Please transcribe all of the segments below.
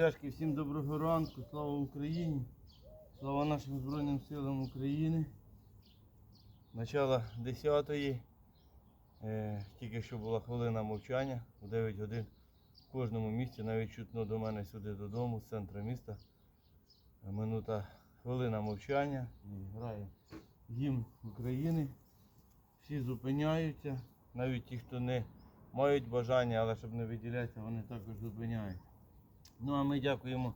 Друзяшки, всім доброго ранку, слава Україні, слава нашим Збройним силам України. Начало 10-ї, е, тільки що була хвилина мовчання, в 9 годин в кожному місті, навіть чутно до мене сюди додому, з центру міста. Минута хвилина мовчання і грає гімн України. Всі зупиняються, навіть ті, хто не мають бажання, але щоб не виділятися, вони також зупиняються. Ну а ми дякуємо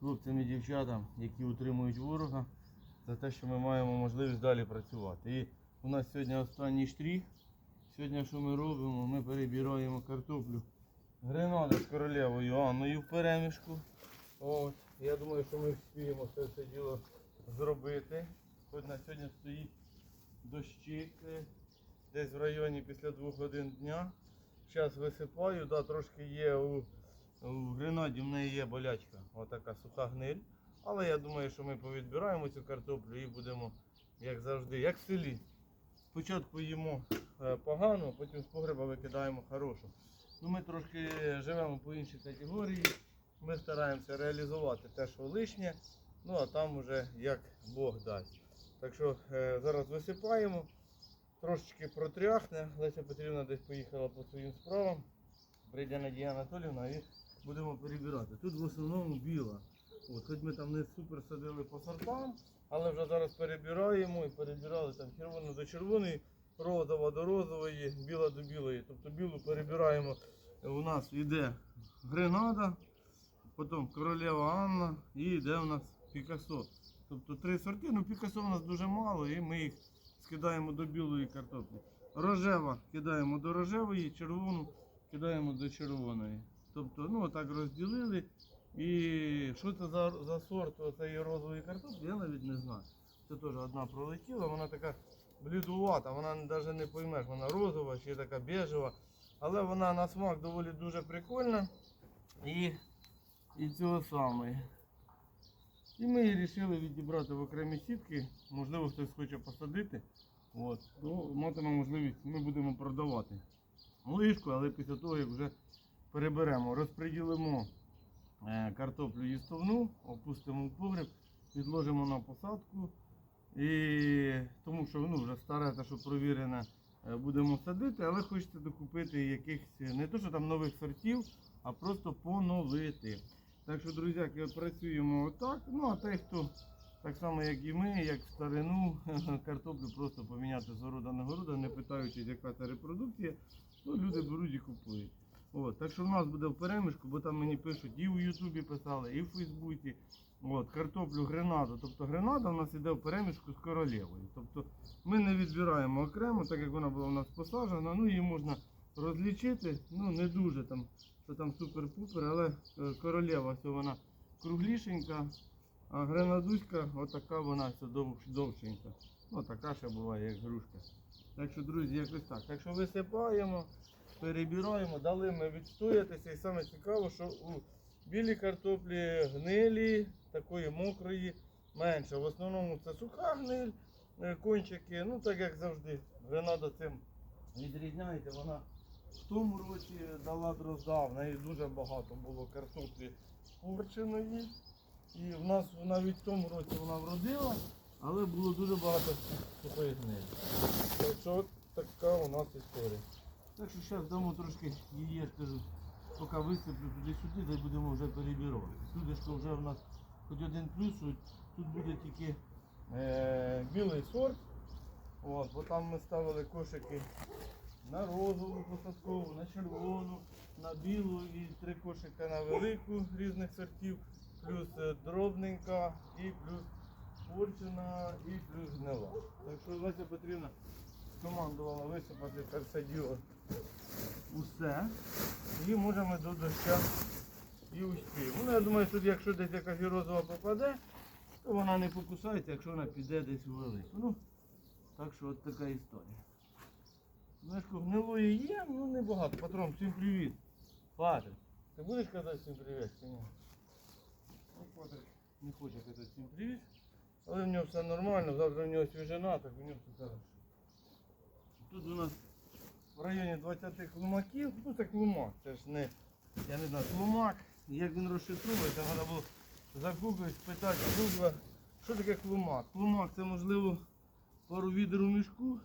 хлопцям і дівчатам, які утримують ворога, за те, що ми маємо можливість далі працювати. І у нас сьогодні останній штрих. Сьогодні що ми робимо? Ми перебираємо картоплю гренада з королевою Анною в перемішку. От. Я думаю, що ми встигнемо це все діло зробити. Хоч на сьогодні стоїть дощик е, десь в районі після двох годин дня. Зараз висипаю, да, трошки є у, у гренаді, в неї є болячка, отака суха гниль. Але я думаю, що ми повідбираємо цю картоплю і будемо, як завжди, як в селі. Спочатку їмо е, погано, потім з погреба викидаємо хорошу. Ну, ми трошки живемо по іншій категорії. Ми стараємося реалізувати те, що лишнє, ну а там вже як Бог дасть. Так що е, зараз висипаємо, трошечки протряхне. Леся Петрівна десь поїхала по своїм справам. Прийде Надія Анатолівна і будемо перебирати. Тут в основному біла. От, хоч ми там не супер садили по сортам, але вже зараз перебираємо і перебирали там червону до червоної, розова до розової, біла до білої. Тобто білу перебираємо. У нас йде гренада, потім королева Анна і йде у нас Пікасо. Тобто три сорти, ну Пікасо у нас дуже мало і ми їх скидаємо до білої картоплі. Рожева кидаємо до рожевої, червону кидаємо до червоної. Тобто, ну так розділили. І що це за, за сорт цієї розової картоплі, я навіть не знаю. Це теж одна пролетіла, вона така блідувата, вона навіть не поймеш, вона розова чи така бежева. Але вона на смак доволі дуже прикольна. І, і цього саме. І ми її вирішили відібрати в окремі сітки. Можливо, хтось хоче посадити. От. То матиме можливість, ми будемо продавати лишку, але після того, як вже переберемо, розподілимо е, картоплю їстовну, опустимо в погреб, відложимо на посадку. І тому що ну, вже стара, та що провірена, е, будемо садити, але хочеться докупити якихось не то, що там нових сортів, а просто поновити. Так що, друзяки, працюємо отак. Ну а той, хто так само, як і ми, як в старину, картоплю просто поміняти з города на города, не питаючись, яка це репродукція, то люди беруть і купують. От, так що в нас буде в перемішку, бо там мені пишуть і в Ютубі писали, і в Фейсбуці. От, картоплю гренаду. Тобто гренада у нас іде в перемішку з королевою. Тобто ми не відбираємо окремо, так як вона була у нас посаджена, ну її можна розлічити, ну не дуже там, що там супер-пупер, але е, королева ось вона круглішенька, а гренадуська отака вона все дов- довшенька. Ну така ще буває, як грушка. Так що, друзі, якось так. Так що висипаємо, перебираємо, дали ми відстоятися. І саме цікаво, що у білій картоплі гнилі, такої мокрої, менше. В основному це суха гниль, е, кончики, ну так як завжди. Гренада цим відрізняється. Вона в тому році дала дрозда, в неї дуже багато було картоплі порченої. І в нас навіть в тому році вона вродила, але було дуже багато сухої гнилі. Так що така у нас історія. Так що зараз дамо трошки її, я ж кажу, поки висиплю туди-сюди, й будемо вже перебірувати. Що вже в нас хоч один плюс, тут буде тільки е, білий сорт. От, бо там ми ставили кошики на розову посадкову, на червону, на білу і три кошика на велику різних сортів, плюс е, дробненька і плюс порчена і плюс гнила. Так що Леся Петрівна командувала висипати це все діло усе. І можемо до доща і успіємо. Ну, я думаю, тут якщо десь якась розова попаде, то вона не покусається, якщо вона піде десь у велику. Ну, так що от така історія. Знаєш, гнилої є, ну небагато. Патрон, всім привіт. Патрик, ти будеш казати всім привіт чи ні? Ну, Патрик не хоче казати всім привіт. Але в нього все нормально, завтра в нього свіжина, так у нього все хорошо. Тут у нас в районі 20 клумаків, ну це клумак, це ж не, я не знаю, клумак, як він розшифровується, треба було загуглити, спитати Гугла, що таке клумак. Клумак це можливо пару відер у мішку.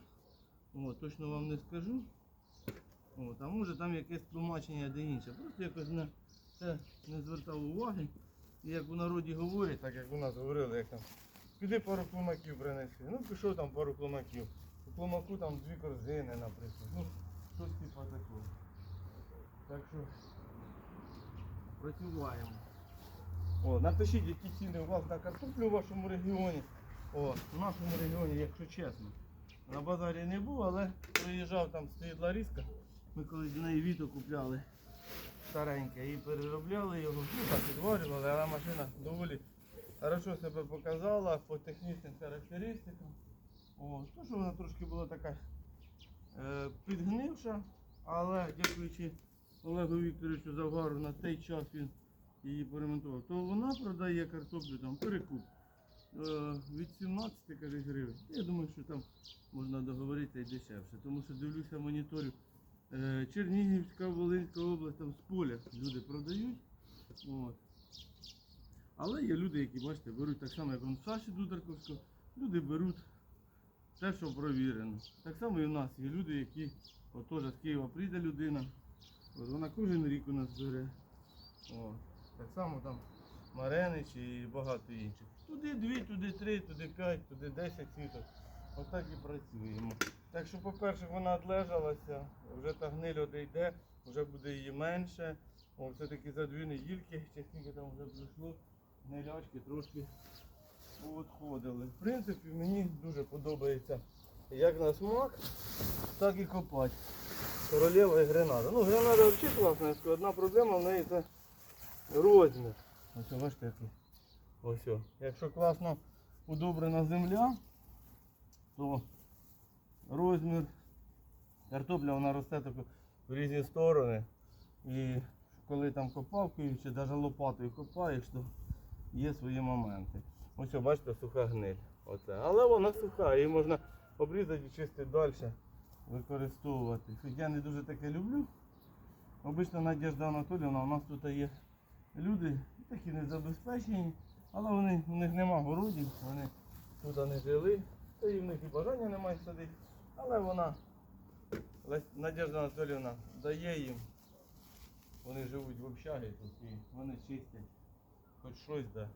О, точно вам не скажу. От, а може там якесь тлумачення де. Просто якось на це не звертав уваги. І як у народі говорять, так як у нас говорили, як там, піди пару клумаків принеси. Ну пішов там пару клумаків. У клумаку там дві корзини, наприклад. Ну, щось типа такого. Так що працюємо. О, напишіть, які ціни у вас на картоплю у вашому регіоні. О, в нашому регіоні, якщо чесно. На базарі не був, але приїжджав там стоїть Ларіска. Ми колись з неї віто купляли стареньке і переробляли його. Ну так підварювали, але машина доволі хорошо себе показала по технічним характеристикам. О, то, що вона трошки була така е, підгнивша, але дякуючи Олегу Вікторовичу Завгару на той час він її поремонтував, то вона продає картоплю там перекуп. Е, від 17 каже, гривень. Я думаю, що там можна договоритися і дешевше. Тому що дивлюся моніторю. Е, Чернігівська, Волинська область, там з поля люди продають. От. Але є люди, які, бачите, беруть так само, як он Саші Дударковського, люди беруть те, що провірено. Так само і в нас є люди, які от теж з Києва прийде людина. От вона кожен рік у нас бере. Так само там Маренич і багато інших. Туди дві, туди три, туди п'ять, туди десять сіток. Отак і працюємо. Так що, по-перше, вона одлежалася, вже та гниль одійде, вже буде її менше. Все-таки за дві недільки, чи скільки там вже пройшло, гнилячки трошки відходили. В принципі, мені дуже подобається як на смак, так і копати. Королева і гренада. Ну, гренада взагалі класна, одна проблема в неї це розмір. Ось бачите який. Ось. Якщо класно удобрена земля, то розмір картопля вона росте тако в різні сторони. І коли там копавкою чи навіть лопатою копаєш, то є свої моменти. Ось о, бачите, суха гниль. Оце. Але вона суха, її можна обрізати і чистити далі, використовувати. Я не дуже таке люблю. Обично Надежда Анатоліївна, у нас тут є люди такі незабезпечені, але вони, у них нема городів, вони тут не жили, та і в них і бажання немає садити. Але вона, Надежда Анатоліївна, дає їм. Вони живуть в общагі тут і вони чистять. Хоч щось да.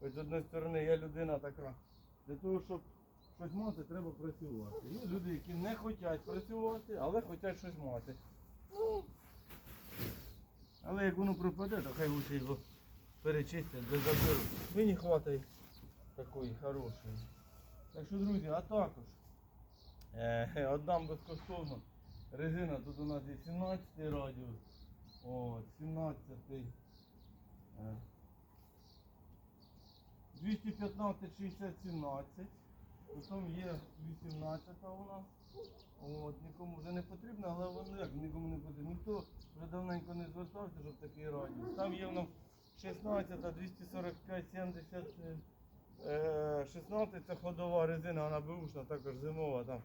Хоч з однієї сторони я людина така. Для того, щоб щось мати, треба працювати. Є люди, які не хочуть працювати, але хочуть щось мати. Ну, але як воно пропаде, то хай лучше його перечистять, де. Мені хватає такої хорошої. Так що, друзі, а також е, віддам безкоштовно. Резина тут у нас є 17 радіус. От, 17. Е, 215 60 17. Потім є 18 у нас. От, нікому вже не потрібно, але воно як нікому не потрібно. Ніхто вже давненько не звертався, щоб такий радіус. Там є в нас 16, 245, 70, е, 16 це ходова резина, вона бушна, також зимова, там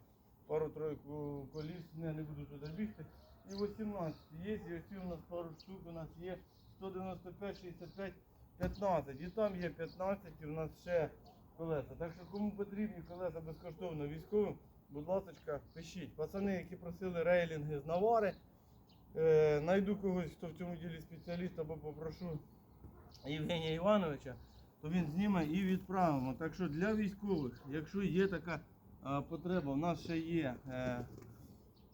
пару-тройку коліс, не, не буду туди бігти. І 18 є, і ось у нас пару штук у нас є 195, 65, 15. І там є 15, і в нас ще колеса. Так що кому потрібні колеса безкоштовно військовим, будь ласка, пишіть. Пацани, які просили рейлінги з навари, е, найду когось, хто в цьому ділі спеціаліст, або попрошу Євгенія Івановича, то він зніме і відправимо. Так що для військових, якщо є така а, потреба, у нас ще є е,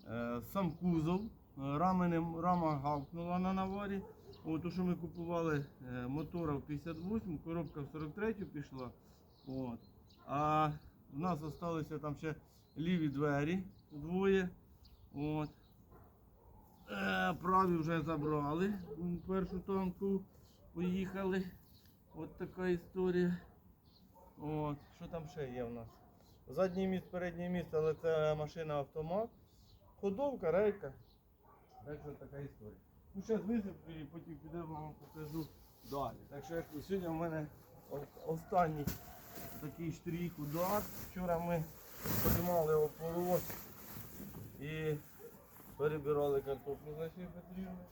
е, сам кузов, е, раменем, рама гавкнула на наварі. От, то, що ми купували е, мотора в 58, коробка в 43 пішла. От. А в нас залишилися там ще ліві двері двоє. От. Е, праві вже забрали першу танку. Поїхали. От така історія. От. Що там ще є в нас? Задній міст, передній міст, але це машина автомат. Ходовка, рейка. Так що така історія. Ну зараз висиплю і потім підемо вам покажу далі. Так що як сьогодні в мене останній такий штрих удар. Вчора ми піднімали опорос і перебирали картоплю за Петрівни.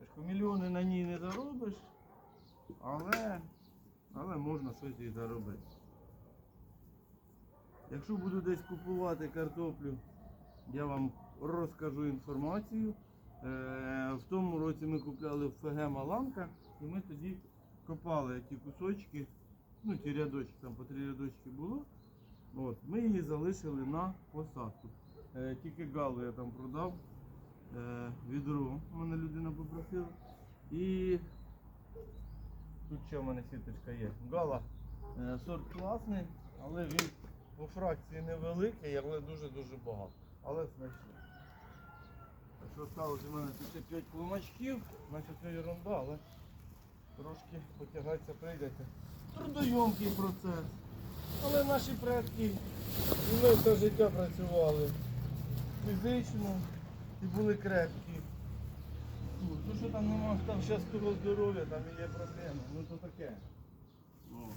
От. Мільйони на ній не заробиш, але, але можна щось і заробити. Якщо буду десь купувати картоплю, я вам розкажу інформацію. Е, В тому році ми купляли ФГ Маланка і ми тоді копали ті кусочки, ну ті рядочки, там по три рядочки було. От, ми її залишили на посадку. Е, Тільки галу я там продав. Е, Відро мене людина попросила. І тут ще в мене сіточка є. Гала сорт класний, але він по фракції невеликий, але дуже-дуже багато. Але смачний. Що сталося у мене тут 5 клумачків, значить це ерунда, але трошки потягатися прийдеться. Трудойомкий процес. Але наші предки і ми все життя працювали фізично і були крепкі. Ну, що там нема там зараз того здоров'я, там і є проблеми. Ну то таке. Ну.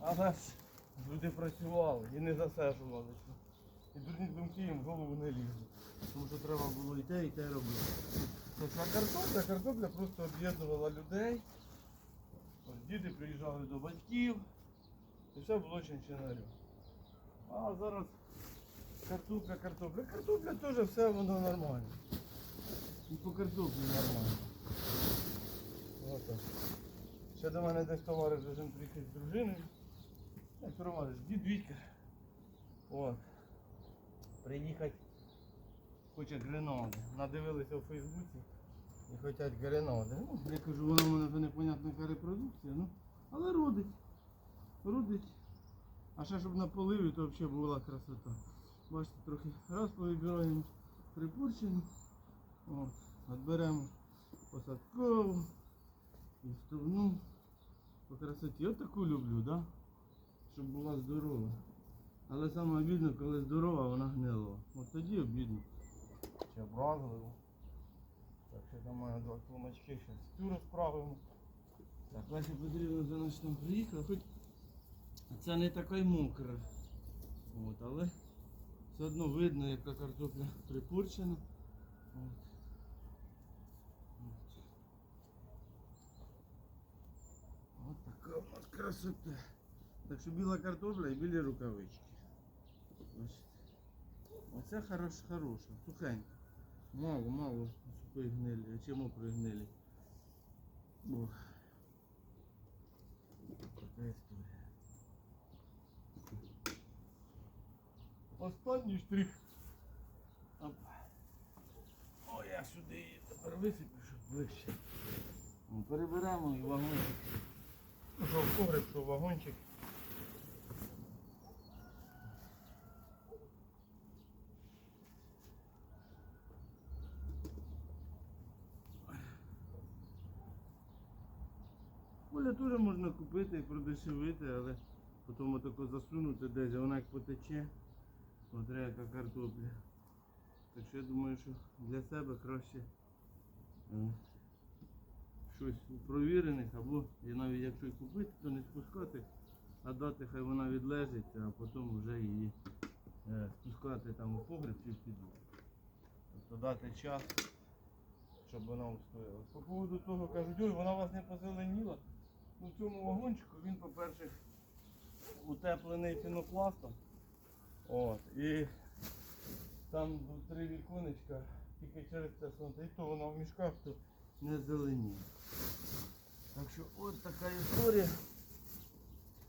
Але ж люди працювали і не засаджувалися. І дурні думки їм в голову не лізли. Тому що треба було і те, і те робити. Тобто, картопля, картопля просто об'єднувала людей. Ось діти приїжджали до батьків. І все було чинчинарю. А зараз картопля, картопля. Картопля теж все воно нормально. І по картоплі нормально. Отак. Ще до мене десь товариш должен приїхати з дружиною. Як товариш, дід Вітька. От. Приїхати хоче гренади. Надивилися у Фейсбуці і хочуть гренади. Ну, я кажу, вона в мене вже непонятна яка репродукція, ну, але родить. Родить. А ще щоб на поливі, то взагалі була красота. Бачите, трохи раз повибираємо припорчену. От, відберемо посадкову і вставну по красоті. От таку люблю, да? щоб була здорова. Але саме обідно, коли здорова, вона гнила. От тоді обідно. Чи образливо. Так, ще там маю два клумачки, ще цю розправимо. Так, Леся Петрівна за нас там приїхала, хоч це не така й мокра. От, але все одно видно, яка картопля припорчена. От. Така у нас красота. Так що біла картопля і білі рукавички. Оце хорош, хороша, сухенька. Мало, мало сухої гнилі, а чому пригнилі. Ох. Така історія. Останній штрих. Оп. О, я сюди тепер висиплю, щоб ближче. Переберемо і вагончик. Що в вагончик. Поля теж можна купити і продешевити, але потім отако засунути десь, а вона як потече, смотря яка картопля. Так що я думаю, що для себе краще е, щось у провірених, або і навіть якщо і купити, то не спускати, а дати, хай вона відлежиться, а потім вже її е, спускати там у погреб чи в підлогу. Тобто дати час, щоб вона устояла. По поводу того кажуть, ой, вона у вас не позеленіла. В цьому вагончику він, по-перше, утеплений пінопластом. От, і там три віконечка, тільки через це сонце. І то вона в мішках, то не зеленіє. Так що от така історія.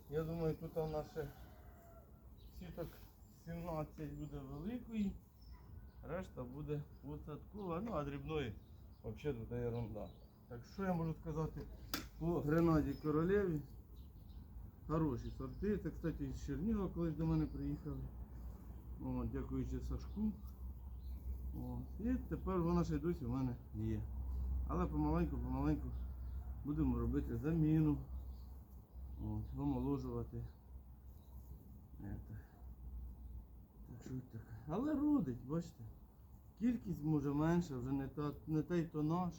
Я думаю, тут у нас ще сіток 17 буде великої, решта буде посадкова, ну а дрібної взагалі тут ерунда. Так що я можу сказати по гренаді королеві? Хороші сорти. Це, кстати, з Чернігова колись до мене приїхали. О, дякуючи Сашку. О, і тепер вона ще й досі в мене є. Але помаленьку, помаленьку будемо робити заміну. От, омоложувати. Так. Але родить, бачите. Кількість може менша, вже не, та, не той тонаж.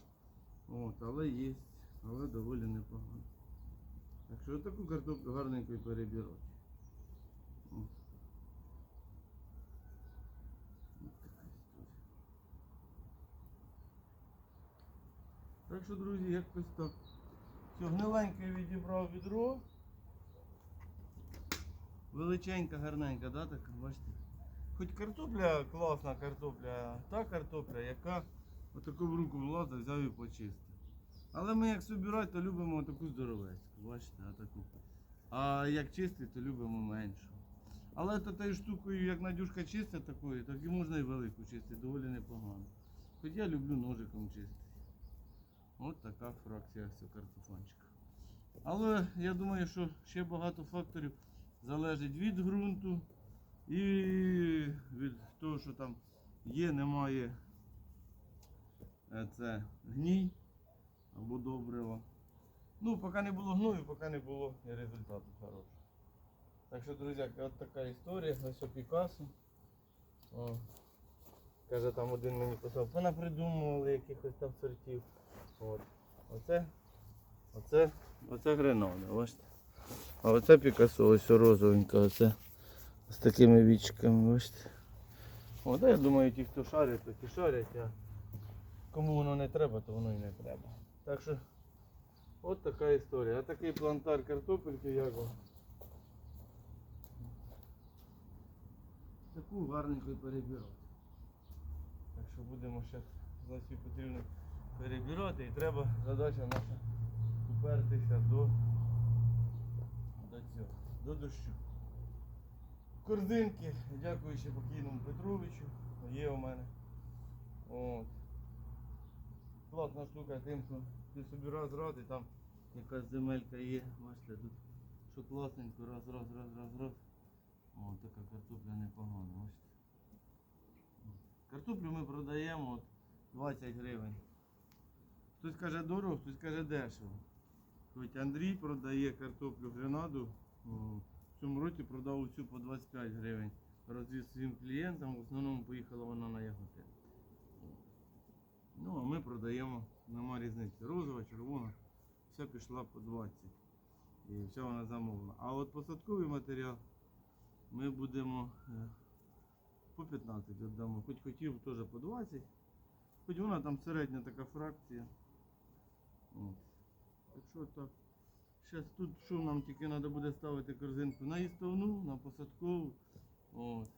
От, але є, але доволі непогано. Так що таку картоплю гарненько і така. Так що, друзі, якось так. Все, гниленьке відібрав відро. Величенька, гарненька, да, така, бачите? Хоч картопля класна картопля, та картопля, яка отаку в руку влазить, взяв і почистив. Але ми як собирати, то любимо таку здоровецьку, бачите, отаку. А як чистити, то любимо меншу. Але то тією штукою, як Надюшка чистить такою, так і можна і велику чистити, доволі непогано. Хоч я люблю ножиком чистити. От така фракція картофанчика. Але я думаю, що ще багато факторів залежить від ґрунту і від того, що там є, немає е, це гній або добрива. Ну, поки не було гною, поки не було і результату хорошого. Так що, друзі, от така історія. Ось у Пікасо. О. Каже, там один мені писав, вона придумували якихось там сортів. От. Оце, оце, оце гренода, бачите. А оце Пікасо, ось розовенька, оце з такими вічками. От, а я думаю, ті, хто шарять, то ті шарять, а кому воно не треба, то воно і не треба. Так що, от така історія. А такий плантар картопельки, як вам? Таку гарненьку перебирати. Так що будемо зараз значить потрібно перебирати і треба задача наша упертися до, до цього, до дощу. Корзинки, дякуючи покійному Петровичу, є у мене. От. Класна штука тим, що ти собі раз раз і там якась земелька є. Бачите, тут що класненько, раз, раз, раз, раз, раз. О, така картопля непогана, бачите. Картоплю ми продаємо от 20 гривень. Хтось каже дорого, хтось каже дешево. Хоч Андрій продає картоплю гренаду, в цьому році продав оцю по 25 гривень. Розвіз своїм клієнтам, в основному поїхала вона на яготи. Ну, а ми продаємо, нема різниці. Розова, червона, вся пішла по 20. І вся вона замовлена. А от посадковий матеріал ми будемо е, по 15 віддамо. Хоч хотів теж по 20. Хоч вона там середня така фракція. От. Так так. Зараз тут що нам тільки треба буде ставити корзинку на їстовну, на посадкову. От.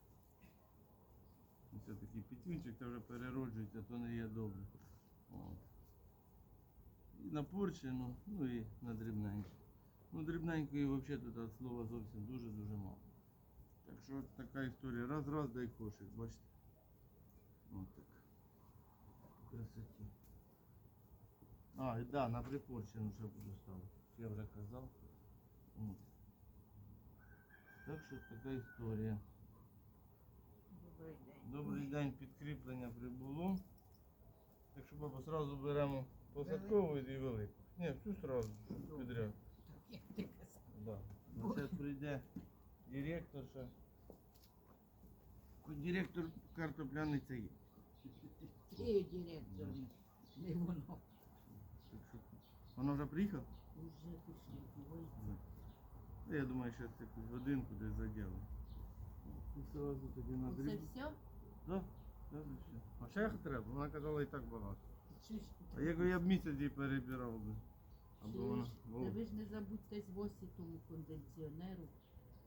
Ось такий пітюнчик, вже перероджується, то не є добре. І на порчену, ну і на дрібненьку. Ну, дрібненької взагалі тут от слова зовсім дуже-дуже мало. Так що от така історія. Раз, раз, дай кошик, бачите. Ось так. Красоті. А, і да, на припорчену ще буду ставити. Я вже казав. От. Так що така історія. Добрий день. Добрий день, підкріплення прибуло. Так що бабу одразу беремо посадкову і велику. Ні, всю одразу підряд. Так, як ти казав. Да. Зараз прийде директорша. Хоч Директор картопляний це є. Ти директор, не воно. Так що, Вона вже приїхала? Уже пішли. Ой, Та Я думаю, зараз якусь годинку десь заділимо. І одразу тоді на Це дріб. все? Да, да, да, все. А ще треба, вона казала і так багато. Ж А як я б місяць її перебирав би. Аби вона. Та ви ж не забудьте з восі тому кондиціонеру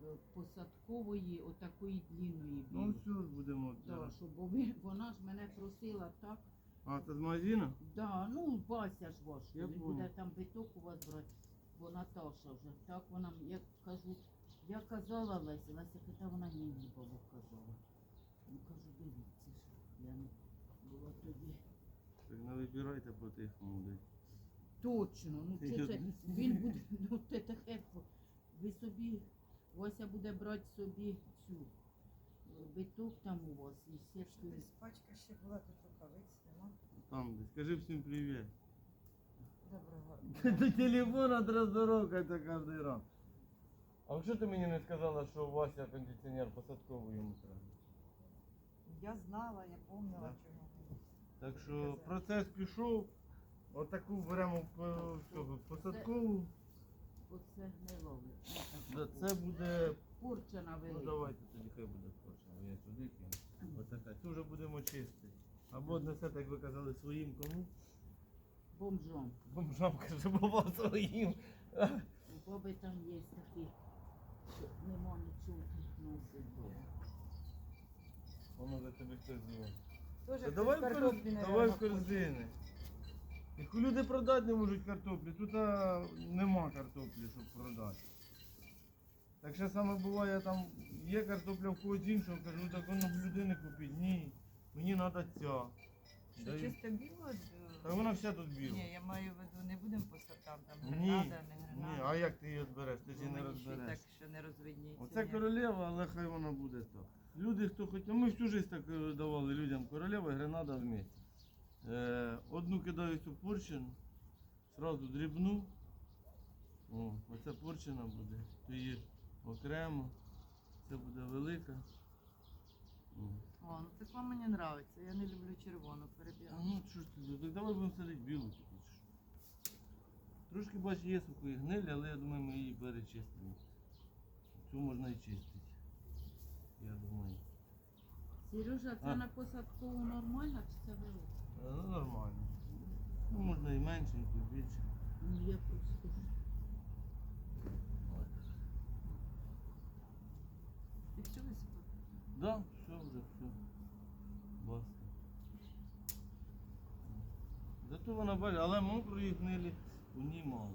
е, посадкової отакої длінної Ну білої. все, будемо. Да, щоб бо ви- вона ж мене просила так. А, це з магазину? Да, ну Вася ж ваш, Я він понял. буде там биток у вас брати, бо Наташа вже. Так вона, м- як кажу, я казала Лесі, Леся питає, вона ні, ні, бабу казала. Ну кажу, дивіться ж, я не була тоді. Так не вибирайте по-тихому десь. Точно, ну Ти це, це що? він буде, ну це таке, ви собі, Вася буде брати собі цю е, биток там у вас і сітку. Десь пачка ще була тут рукавиць, нема. Там десь. Скажи всім привіт. Доброго. До телефона роздорогати кожен раз. А що ти мені не сказала, що у Вася кондиціонер посадковий йому треба? Я знала, я помнила, Да. чого. Так що процес пішов. Отаку беремо по- цього, посадкову. Оце не ловить. Да, Це буде. Порчена Ну велика. давайте тоді хай буде точно. Я сюди кину. Отака. Цю вже будемо чистити. Або однесете, як ви казали, своїм кому. бомжом. Бомжам каже, баба своїм. У баби там є такі, що нема нічого носить. Воно за тебе хтось зробить. Тоже давай в корзини. Давай в корзини. Як люди продати не можуть картоплі, тут а, нема картоплі, щоб продати. Так що саме буває, там є картопля в когось іншого, кажу, так воно в людини купіть. Ні, мені треба ця. Що Даю. чисто біло? Та вона вся тут біла. Ні, я маю в виду, не будемо по сортам, там Ні, гренада, не Ні, а як ти її відбереш? Ти ж її не Мені ще й розбереш. Так, що не розвидніється. Оце ні. королева, але хай вона буде так. Люди, хто хоче, ми всю життя так е, давали людям королева і гренада вместе. Е, одну кидають у порчину, сразу дрібну. О, оце порчина буде. То її окремо. Це буде велика. О. О, ну так мені подобається. Я не люблю червону А ну що ж ти, так давай будемо садити білу тільки. Трошки бач, є сухої гнилі, але я думаю, ми її перечистимо. Цю можна і чистити. Я думаю. Сережа, це А. на посадкову нормально чи це велике? Е, Ну, нормально. Ну, можна і меншеньку, і більше. Ну я просто ж- Ти що висипав? Да, все вже, все. Баста. Зато вона бачить, але мокрої гнилі у ній мало.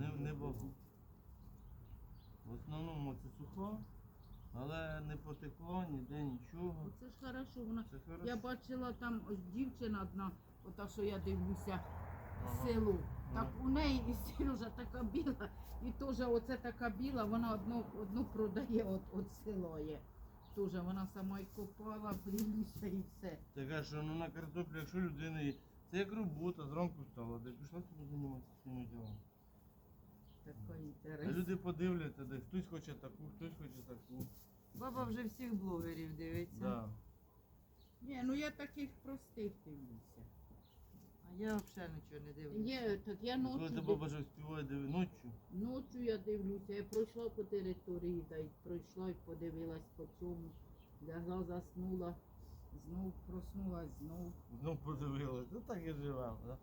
Не, не багато. В основному це суха, але не потекло, ніде нічого. Оце ж хорошо, вона. Це хорошо. Я бачила там ось дівчина одна, ота, що я дивлюся в Ага. селу. Ага. Так у неї і Сережа така біла, і теж оце така біла, вона одну, одну продає от, от село є. Тоже вона сама й копала, дивлюся і все. Така що ну, на картоплі, якщо людина. Це як робота, зранку встала, де пішла собі займатися своїми ділами. Така А люди подивляться, де хтось хоче таку, хтось хоче таку. Баба вже всіх блогерів дивиться. Да. Ні, ну я таких простих дивлюся. А я взагалі нічого не дивлюся. Є, так я Коли ночі, ти баба вже співає диви ночі, ночі я дивлюся, я пройшла по території, та й пройшла і подивилась по цьому. Лягла, заснула, знов проснулась, знов. знов подивилась. Ну так і живемо, да?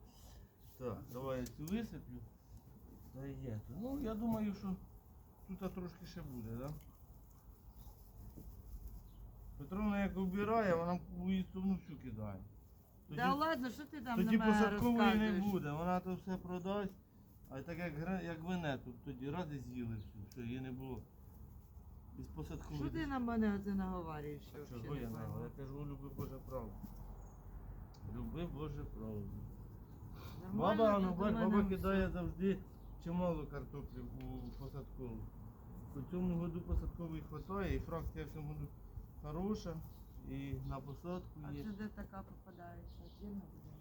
Так, давай я цю висиплю. Та є тут. Ну, я думаю, що тут трошки ще буде, да? Петровна як убирає, вона її всю кидає. Тоді, Та ладно, що ти там тоді на мене посадкової не розказуєш? буде, вона то все продасть, а так як, гра- як вине, тут тоді раз і з'їли всю, все, її не було. Із посадкової. Що ти на мене оце наговорюєш? що Чого я знаю? пойму? Я кажу, люби Боже правду. Люби Боже правду. Нормально Баба, ти ну, до бач, мене баба все? кидає завжди чимало картоплі у посадкову. У цьому году посадкової хватає, і фракція в цьому году хороша, і на посадку А є. це де така попадається? Отдельно буде?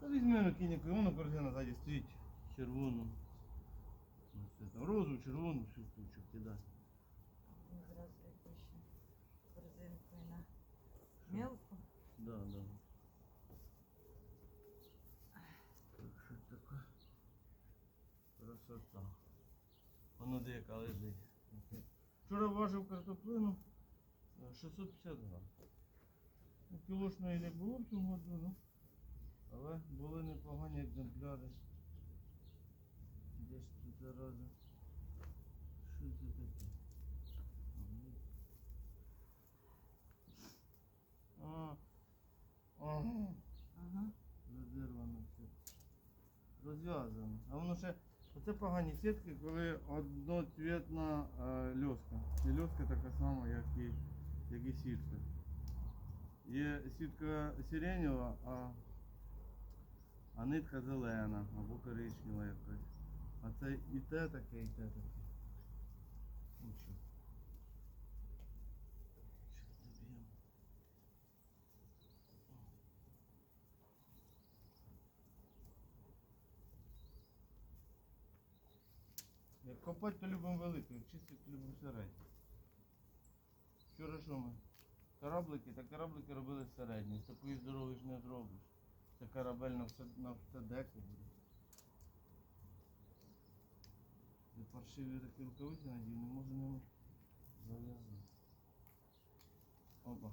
Та візьми на кіньку, воно корзина ззаді стоїть червону. Ось це там розу, червону, всю кучу кидай. Ну, Зразу корзинкою на мелку. Да, да. Так що таке? Красота. Воно деяка лежить. Вчора важив картоплину е, 650 грам. Ну, Кілошної не було в цьому году, ну, але були непогані екземпляри. Де ж тут зараза? Що це таке? А, ага. Ага. Розірвано все. Розв'язано. А воно ще. Оце погані сітки, коли одноцвітна е, льоска. І льоска така сама, як і, як і сітка. Є сітка сиренева, а, а нитка зелена або коричнева якась. А це і те таке, і те таке. Нічого. Копати, то любимо велику, як чистити, то любимо середню. Вчора що ми? Кораблики, та кораблики робили середні. Такої здорової ж не зробиш. Це корабель на все, на все деко буде. Я паршиві такі рукавиці надів, не можу ними зав'язати. Опа.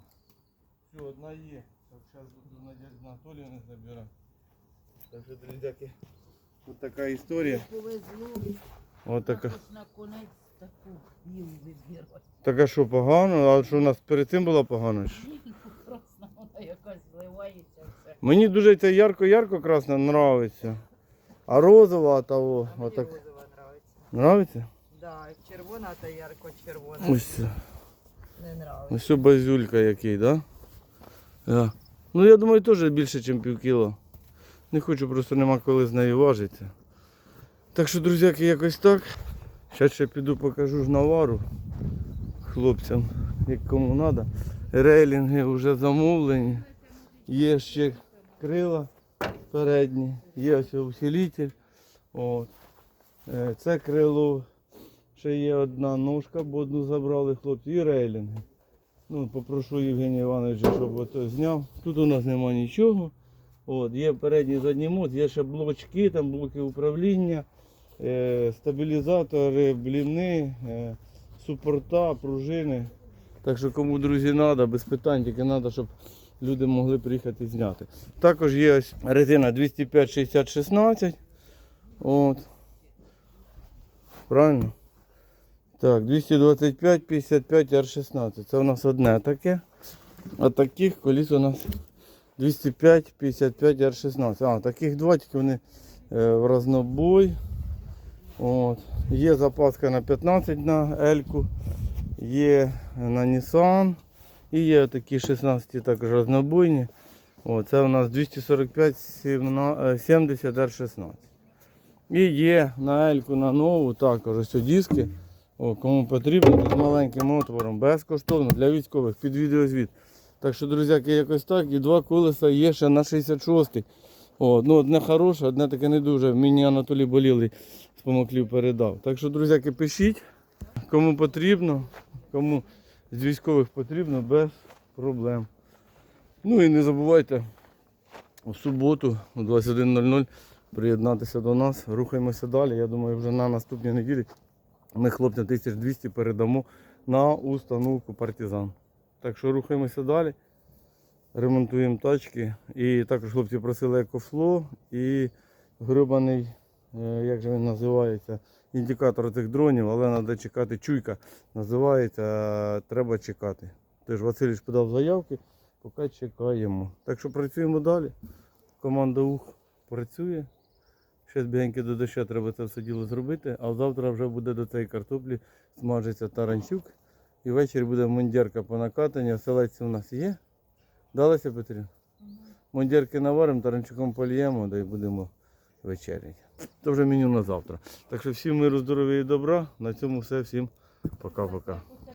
Все, одна є. Так зараз буду Надежда Анатоліївна забирати. Так що, друзяки, така історія. От така. Також конець таку білу вибірати. Так а що погано? А що у нас перед цим було погано? Ні, красна вона якась зливається все. Мені дуже ця ярко-ярко красна нравиться. А розова того, А мені отак. розова нравиться. Нравиться? Да, червона та ярко-червона. Ось це. Не нравиться. Ось це базюлька який, да? Да. Ну я думаю, теж більше, ніж пів кіло. Не хочу, просто нема коли з нею важитися. Так що, друзяки, якось так. Зараз ще піду покажу ж навару хлопцям, як кому треба. Рейлінги вже замовлені. Є ще крила передні, є ось усилитель. От. Е, Це крило, ще є одна ножка, бо одну забрали хлопці, і рейлінги. Ну, попрошу Євгенія Івановича, щоб ото зняв. Тут у нас нема нічого. От, є передній задній мост, є ще блочки, там блоки управління, стабілізатори, бліни, е, супорта, пружини. Так що кому, друзі, треба, без питань, тільки треба, щоб люди могли приїхати зняти. Також є ось резина 205 60 16. От. Правильно? Так, 225 55 R16. Це у нас одне таке. А таких коліс у нас 205 55 R16. А, таких два, тільки вони е, в разнобой. От. Є запаска на 15 на L-ку, є на Nissan. І є такі 16 також разнобойні. О, це у нас 245 сімна- е, 70 R16. І є на Ельку на нову також ось диски. О, кому потрібно, з маленьким отвором, безкоштовно для військових під відеозвіт. Так що, друзяки, якось так. І два колеса є ще на 66-й. Ну, одне хороше, одне таке не дуже. Мені Анатолій Болілий помоклів передав. Так що, друзяки, пишіть, кому потрібно, кому з військових потрібно, без проблем. Ну і не забувайте у суботу о 21.00 приєднатися до нас. Рухаємося далі. Я думаю, вже на наступній неділі ми хлопцям 1200 передамо на установку партизан. Так що рухаємося далі. Ремонтуємо тачки. І також хлопці просили екофло і грибаний, як же він називається, індикатор цих дронів, але треба чекати. Чуйка називається, е, треба чекати. Тож Василь подав заявки, поки чекаємо. Так що працюємо далі. Команда УХ працює. Ще бігеньки до дощу треба це все діло зробити, а завтра вже буде до цієї картоплі смажиться таранчук. І ввечері буде мундірка по накатанню. Селець у нас є. Далося, Петрів? Мундірки наваримо, таранчуком поліємо, да й будемо вечеряти. Це вже меню на завтра. Так що всім миру, здоров'я і добра. На цьому все. Всім пока-пока.